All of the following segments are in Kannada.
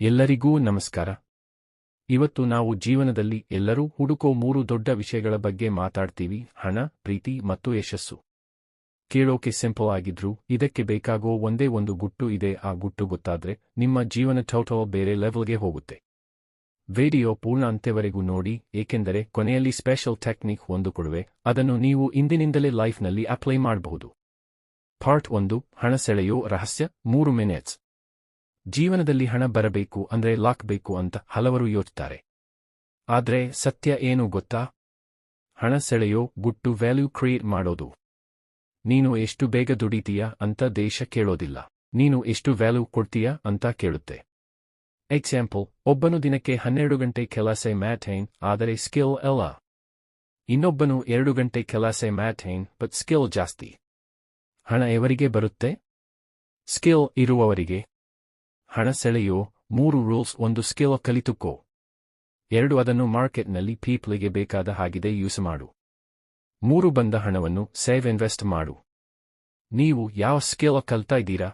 ಎಲ್ಲರಿಗೂ ನಮಸ್ಕಾರ. ಇವತ್ತು ನಾವು ಜೀವನದಲ್ಲಿ ಎಲ್ಲರೂ ಹುಡುಕೋ ಮೂರು ದೊಡ್ಡ ವಿಷಯಗಳ ಬಗ್ಗೆ ಮಾತಾಡ್ತೀವಿ, ಹಣ, ಪ್ರೀತಿ ಮತ್ತು ಯಶಸ್ಸು. ಕೇಳೋಕೆ ಸಿಂಪಲ್ ಆಗಿದ್ರೂ, ಇದಕ್ಕೆ ಬೇಕಾಗೋ ಒಂದೇ ಒಂದು ಗುಟ್ಟು ಇದೆ, ಆ ಗುಟ್ಟು ಗೊತ್ತಾದ್ರೆ ನಿಮ್ಮ ಜೀವನ ಚೌಟವ ಬೇರೆ ಲೆವೆಲ್ಗೆ ಹೋಗುತ್ತೆ. ವಿಡಿಯೋ ಪೂರ್ಣ ಅಂತ್ಯವರೆಗೂ ನೋಡಿ, ಏಕೆಂದರೆ ಕೊನೆಯಲ್ಲಿ ಸ್ಪೆಷಲ್ ಟೆಕ್ನಿಕ್ ಒಂದು ಕೊಡುವೆ, ಅದನ್ನು ನೀವು ಇಂದಿನಿಂದಲೇ ಲೈಫ್ನಲ್ಲಿ ಅಪ್ಲೈ ಮಾಡಬಹುದು. ಪಾರ್ಟ್ ಒಂದು, ಹಣ ಸೆಳೆಯೋ ರಹಸ್ಯ, ಮೂರು ಮಿನಿಟ್ಸ್. ಜೀವನದಲ್ಲಿ ಹಣ ಬರಬೇಕು ಅಂದ್ರೆ ಲಾಕ್ ಬೇಕು ಅಂತ ಹಲವರು ಯೋಚ್ತಾರೆ ಆದ್ರೆ ಸತ್ಯ ಏನು ಗೊತ್ತಾ? ಹಣ ಸೆಳೆಯೋ ಗುಟ್ಟು ವ್ಯಾಲ್ಯೂ ಕ್ರಿಯೇಟ್ ಮಾಡೋದು. ನೀನು ಎಷ್ಟು ಬೇಗ ದುಡಿತೀಯ ಅಂತ ದೇಶ ಕೇಳೋದಿಲ್ಲ. ನೀನು ಎಷ್ಟು ವ್ಯಾಲ್ಯೂ ಕೊಡ್ತೀಯ ಅಂತ ಕೇಳುತ್ತೆ. ಎಕ್ಸಾಂಪಲ್ ಒಬ್ಬನು ದಿನಕ್ಕೆ ಹನ್ನೆರಡು ಗಂಟೆ ಕೆಲಸ ಮ್ಯಾಥೈನ್ ಆದರೆ ಸ್ಕಿಲ್ ಅಲ್ಲ. ಇನ್ನೊಬ್ಬನು ಎರಡು ಗಂಟೆ ಕೆಲಸ ಮ್ಯಾಥೈನ್ ಬಟ್ ಸ್ಕಿಲ್ ಜಾಸ್ತಿ. ಹಣ ಎವರಿಗೆ ಬರುತ್ತೆ? ಸ್ಕಿಲ್ ಇರುವವರಿಗೆ. ಹಣ ಸೆಳೆಯೋ ಮೂರು ರೂಲ್ಸ್, ಒಂದು ಸ್ಕಿಲ್ ಕಲಿತುಕೋ. ಎರಡು, ಅದನ್ನು ಮಾರ್ಕೆಟ್ನಲ್ಲಿ ಪೀಪ್ಲಿಗೆ ಬೇಕಾದ ಹಾಗಿದೆ, ಯೂಸ್ ಮಾಡು. ಮೂರು, ಬಂದ ಹಣವನ್ನು ಸೇವ್ ಇನ್ವೆಸ್ಟ್ ಮಾಡು. ನೀವು ಯಾವ ಸ್ಕಿಲ್ ಕಲ್ತಾ ಇದ್ದೀರಾ?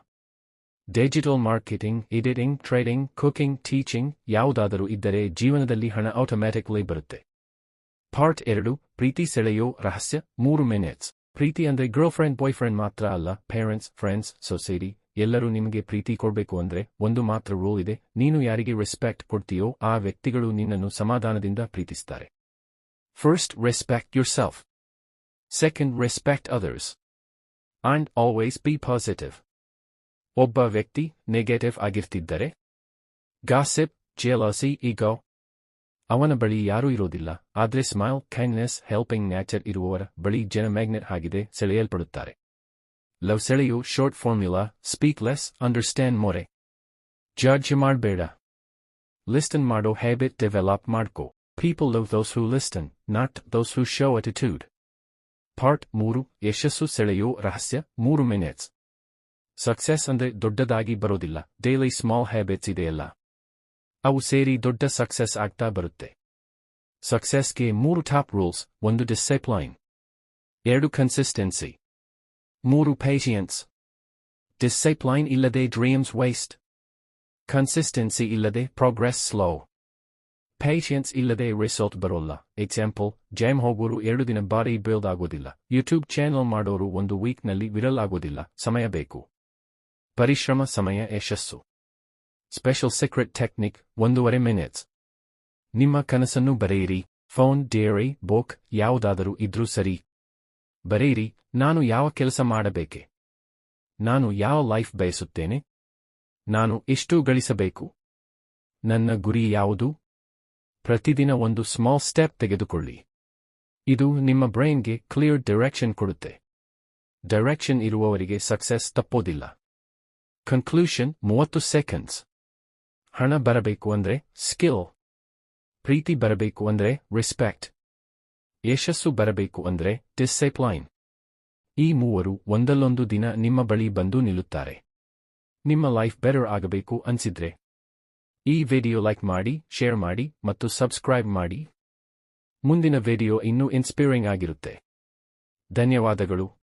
Digital marketing, editing, trading, cooking, teaching ಯಾವುದಾದರೂ ಇದ್ದರೆ ಜೀವನದಲ್ಲಿ ಹಣ ಆಟೋಮ್ಯಾಟಿಕ್ಲಿ ಬರುತ್ತೆ. ಪಾರ್ಟ್ ಎರಡು, ಪ್ರೀತಿ ಸೆಳೆಯೋ, ರಹಸ್ಯ, ಮೂರು ಮಿನಿಟ್ಸ್. ಪ್ರೀತಿ ಅಂದ್ರೆ ಗರ್ಲ್ ಫ್ರೆಂಡ್ ಬಾಯ್ ಫ್ರೆಂಡ್ ಮಾತ್ರ ಅಲ್ಲ, ಪೇರೆಂಟ್ಸ್, ಫ್ರೆಂಡ್ಸ್, ಸೊಸೈಟಿ ಎಲ್ಲರೂ ನಿಮಗೆ ಪ್ರೀತಿ ಕೊಡಬೇಕು ಅಂದ್ರೆ ಒಂದು ಮಾತ್ರ ರೂಲ್ ಇದೆ, ನೀನು ಯಾರಿಗೆ ರೆಸ್ಪೆಕ್ಟ್ ಕೊಡ್ತೀಯೋ ಆ ವ್ಯಕ್ತಿಗಳು ನಿನ್ನನ್ನು ಸಮಾಧಾನದಿಂದ ಪ್ರೀತಿಸ್ತಾರೆ. First respect yourself second respect others and always be positive ಒಬ್ಬ ವ್ಯಕ್ತಿ ನೆಗೆಟಿವ್ ಆಗಿರ್ತಿದ್ದರೆ ಗಾಸಿಪ್ ಜೇಲಸಿ ಈಗೋ ಅವನ ಬಳಿ ಯಾರೂ ಇರೋದಿಲ್ಲ, ಆದ್ರೆ ಸ್ಮೈಲ್ ಕೈಂಡ್ನೆಸ್ ಹೆಲ್ಪಿಂಗ್ ನ್ಯಾಚರ್ ಇರುವವರ ಬಳಿ ಜನ ಮ್ಯಾಗ್ನೆಟ್ ಆಗಿದೆ, ಸೆಳೆಯಲ್ಪಡುತ್ತಾರೆ. Love ಸೆಳೆಯು short formula speak less understand more judge ಮಾಡಬೇಡ ಲಿಸ್ಟನ್ ಮಾಡೋ ಹ್ಯಾಬಿಟ್ ಡೆವೆಲಪ್ ಮಾಡ್ಕೋ people love those who listen not those who show attitude part ಮೂರು ಯಶಸ್ಸು ಸೆಳೆಯೋ ರಹಸ್ಯ ಮೂರು ಮಿನಿಟ್ಸ್ ಸಕ್ಸೆಸ್ ಅಂದ್ರೆ ದೊಡ್ಡದಾಗಿ ಬರೋದಿಲ್ಲ ಡೈಲಿ ಸ್ಮಾಲ್ ಹ್ಯಾಬಿಟ್ಸ್ ಇದೆಯಲ್ಲ ಅವು ಸೇರಿ ದೊಡ್ಡ ಸಕ್ಸೆಸ್ ಆಗ್ತಾ ಬರುತ್ತೆ ಸಕ್ಸೆಸ್ಗೆ ಮೂರು ಟಾಪ್ ರೂಲ್ಸ್ ಒಂದು ಡಿಸೈಪ್ಲೈನ್ ಎರಡು ಕನ್ಸಿಸ್ಟೆನ್ಸಿ ಮೂರು ಪೇಷಿಯನ್ಸ್ ಡಿಸೈಪ್ಲೈನ್ ಇಲ್ಲದೆ ಡ್ರೀಮ್ಸ್ ವೇಸ್ಟ್ ಕನ್ಸಿಸ್ಟೆನ್ಸಿ ಇಲ್ಲದೆ ಪ್ರೋಗ್ರೆಸ್ ಸ್ಲೋ ಪೇಷಿಯನ್ಸ್ ಇಲ್ಲದೆ ರಿಸಲ್ಟ್ ಬರೋಲ್ಲ. ಎಕ್ಸಾಂಪಲ್ ಜೈಮ್ ಹೋಗೋರು ಎರಡು ದಿನ ಬಾರಿ ಬಿಲ್ಡ್ ಆಗೋದಿಲ್ಲ. ಯೂಟ್ಯೂಬ್ ಚಾನೆಲ್ ಮಾಡೋರು ಒಂದು ವೀಕ್ನಲ್ಲಿ ವಿರಲ್ ಆಗೋದಿಲ್ಲ. ಸಮಯ ಬೇಕು. ಪರಿಶ್ರಮ, ಸಮಯ, ಯಶಸ್ಸು. ಸ್ಪೆಷಲ್ ಸೀಕ್ರೆಟ್ ಟೆಕ್ನಿಕ್ ಒಂದೂವರೆ ಮಿನಿಟ್ಸ್ ನಿಮ್ಮ ಕನಸನ್ನು ಬರೆಯಿರಿ. ಫೋನ್ ಡೇರಿ ಬುಕ್ ಯಾವುದಾದರೂ ಇದ್ರೂ ಸರಿ. ಬರೆಯಿರಿ ನಾನು ಯಾವ ಕೆಲಸ ಮಾಡಬೇಕೆ? ನಾನು ಯಾವ ಲೈಫ್ ಬಯಸುತ್ತೇನೆ? ನಾನು ಎಷ್ಟು ಗಳಿಸಬೇಕು? ನನ್ನ ಗುರಿ ಯಾವುದು? ಪ್ರತಿದಿನ ಒಂದು ಸ್ಮಾಲ್ ಸ್ಟೆಪ್ ತೆಗೆದುಕೊಳ್ಳಿ. ಇದು ನಿಮ್ಮ ಬ್ರೈನ್ಗೆ ಕ್ಲಿಯರ್ ಡೈರೆಕ್ಷನ್ ಕೊಡುತ್ತೆ. ಡೈರೆಕ್ಷನ್ ಇರುವವರಿಗೆ ಸಕ್ಸೆಸ್ ತಪ್ಪೋದಿಲ್ಲ. ಕನ್ಕ್ಲೂಷನ್ ಮೂವತ್ತು ಸೆಕೆಂಡ್ಸ್ ಹಣ ಬರಬೇಕು ಅಂದ್ರೆ ಸ್ಕಿಲ್ ಪ್ರೀತಿ ಬರಬೇಕು ಅಂದ್ರೆ ರೆಸ್ಪೆಕ್ಟ್ ಯಶಸ್ಸು ಬರಬೇಕು ಅಂದ್ರೆ ಟಿಸ್ಸೆಪ್ಲೈನ್ ಈ ಮೂವರು ಒಂದಲ್ಲೊಂದು ದಿನ ನಿಮ್ಮ ಬಳಿ ಬಂದು ನಿಲ್ಲುತ್ತಾರೆ. ನಿಮ್ಮ ಲೈಫ್ ಬೆರರ್ ಆಗಬೇಕು ಅನ್ಸಿದ್ರೆ. ಈ ವಿಡಿಯೋ ಲೈಕ್ ಮಾಡಿ, ಶೇರ್ ಮಾಡಿ ಮತ್ತು ಸಬ್ಸ್ಕ್ರೈಬ್ ಮಾಡಿ. ಮುಂದಿನ ವಿಡಿಯೋ ಇನ್ನೂ ಇನ್ಸ್ಪೈರಿಂಗ್ ಆಗಿರುತ್ತೆ. ಧನ್ಯವಾದಗಳು.